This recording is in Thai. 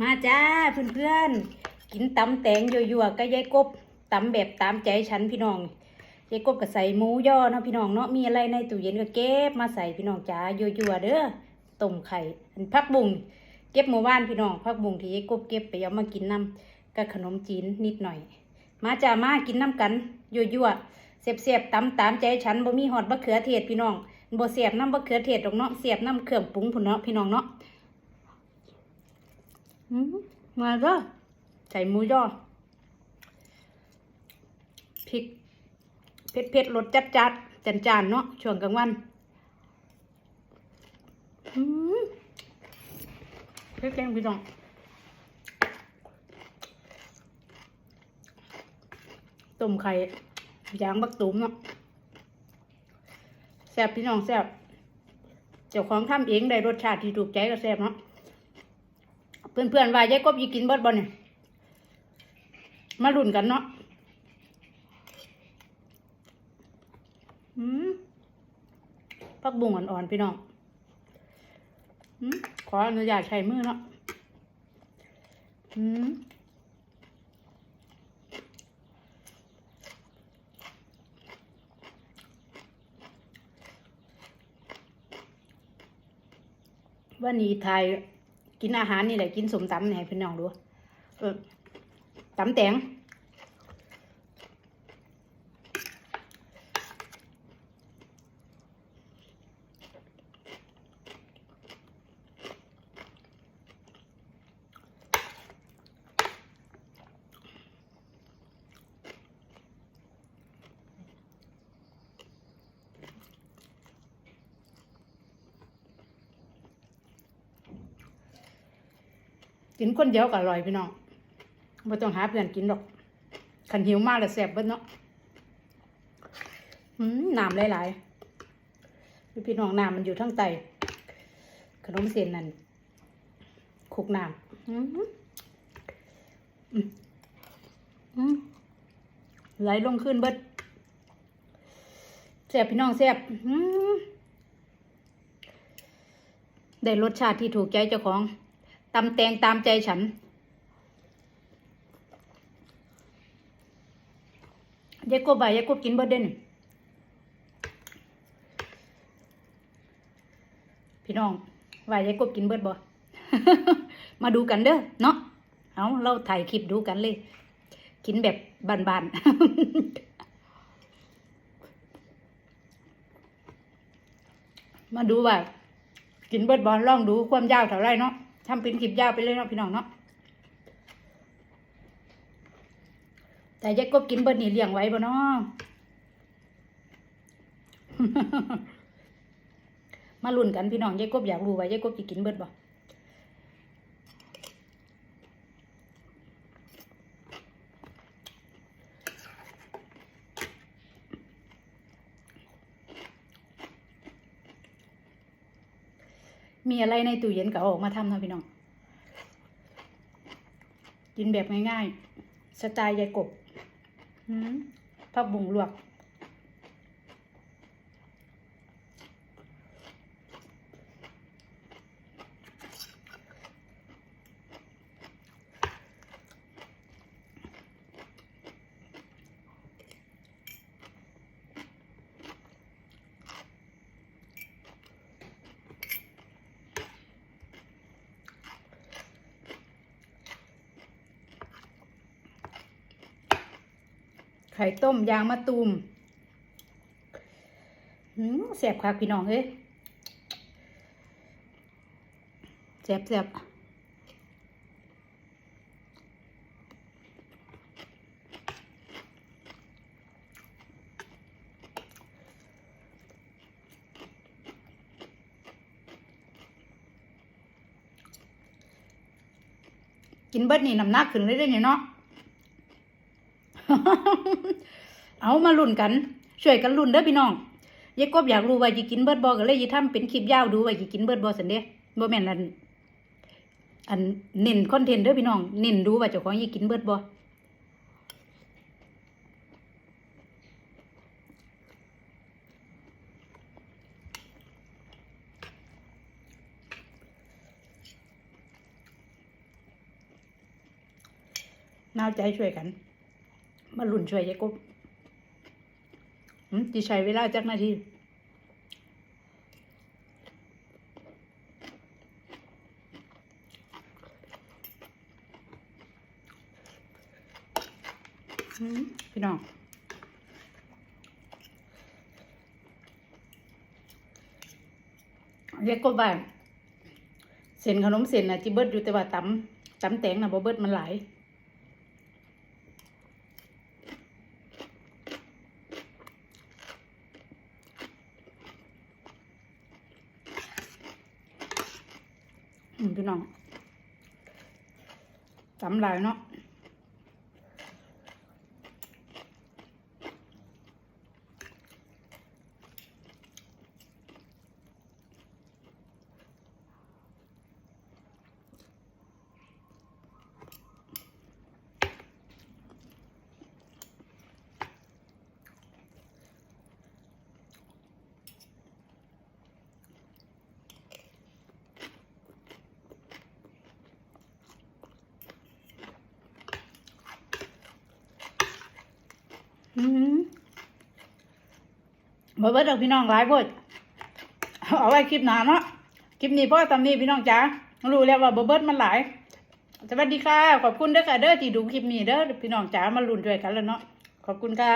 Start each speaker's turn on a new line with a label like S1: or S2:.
S1: มาจ้าเพื่อนๆ กินตำแตงยั่วๆก็ยายกบตำแบบตามใจฉันพี่น้องยายกบก็ใส่หมูย่อเนาะพี่น้องเนาะมีอะไรในตู้เย็นก็เก็บมาใส่พี่น้องจ้ายั่วๆเด้อต้มไข่อันพักบุงเก็บหมู่บ้านพี่น้องพักบุงที่ยายกบเก็บไปเอามากินน้ำกับขนมจีนนิดหน่อย มาจ้ามากินน้ำกันยั่วๆเสียบๆตำตามใจฉันบ่มีหอดบะเขือเทศพี่น้องบ่เสียบน้ำบะเขือเทศดอกเนาะเสียบน้ำเครื่องปรุงพุ่นเนาะพี่น้องเนาะ อืมมาก็ใส่หมูย่อพริกเผ็ดเผ็ดๆรสจัดจัดจานจานเนาะช่วงกลางวันอืมเผ็ดแกงพี่น้องต้มไข่ยางบักตุ้มเนาะแซ่บพี่น้องแซ่บเจ้าของทำเองได้รสชาติที่ถูกใจก็แซ่บเนาะ เพื่อนๆว่ายายกบยีกินเบิดบ่เนี่ยมาลุ้นกันเนาะอืมพักบุ้งอ่อนๆพี่น้องอืมขออนุญาตใช้มือเนาะอืมวันนี้ไทย กินอาหารนี่แหละ กินสมตำเนี่ยให้พี่น้องดูตำแตง กินคนเดียวก็อร่อยพี่น้องไม่ต้องหาเพื่อนกินหรอกขันหิวมากเลยแซ่บเบิ้เนาะอืมน้ำหลายๆพี่น้องน้ำมันอยู่ทั้งไตขนมเส้นนั่นคลุกน้ำอืมอืมไหลลงขึ้นเบิดแซ่บพี่น้องแซ่บอืมได้รสชาติที่ถูกใจเจ้าของ ตำแตงตามใจฉัน ยายกบใบยายกบกินเบิดเด่นพี่น้องว่ายายกบกินเบิดบ่ มาดูกันเด้อเนาะ เอาเราถ่ายคลิปดูกันเลย กินแบบบานๆ มาดูว่า กินเบิดบอลลองดูความยาวเท่าไรเนาะ ทำเป็นคลิปยาวไปเลยเนาะพี่น้องเนาะแต่ยายกบกินเบอร์นี่เลี้ยงไว้บ่เนาะมาลุ้นกันพี่น้องยายกบอยากรู้ว่ายายกบจะกินเบิดบ่ มีอะไรในตู้เย็นก็อาออกมาทำนะพี่น้อง กินแบบง่ายๆ สไตล์ยายกบผักบุ้งลวก ไข่ต้มยางมะตูมแสบคักพี่น้องเอ้ยแสบแสบกินเบิดนี่น้ำหนักขึ้นเลยเด้อเนี่ยเนาะ เอามาลุ้นกัน ช่วยกันลุ้นเด้อพี่น้องยายกบอยากรู้ว่าจะกินเบิร์ดบ่ก็เลยจะทำเป็นคลิปยาวดูว่าจะกินเบิร์ดบ่สันเด้บ่แม่นอันอันเน้นคอนเทนต์เด้อพี่น้องเน้นดูว่าเจ้าของจะกินเบิร์ดบ่น่าใจช่วยกัน มาหลุนช่วยยายกบจีใช้เวลาจักนาทีพี่น้องเรียกก็บ้านเส้นขนมเส้นนะจิเบิดอยู่แต่ว่าตำตำแตงนะบ่เบิดมันหลาย พี่น้องตำหลายเนาะ อืมบ่เบิดเอกพี่น้องหลายโพดเอาไว้คลิปหน้าเนาะ คลิปนี้พ่อตำนี้พี่น้องจ๋า รู้แล้วว่าบ่เบิดมันหลาย สวัสดีค่ะ ขอบคุณเด้อค่ะเด้อที่ดูคลิปนี้เด้อพี่น้องจ๋ามาลุ้นด้วยกันแล้วเนาะ ขอบคุณค่ะ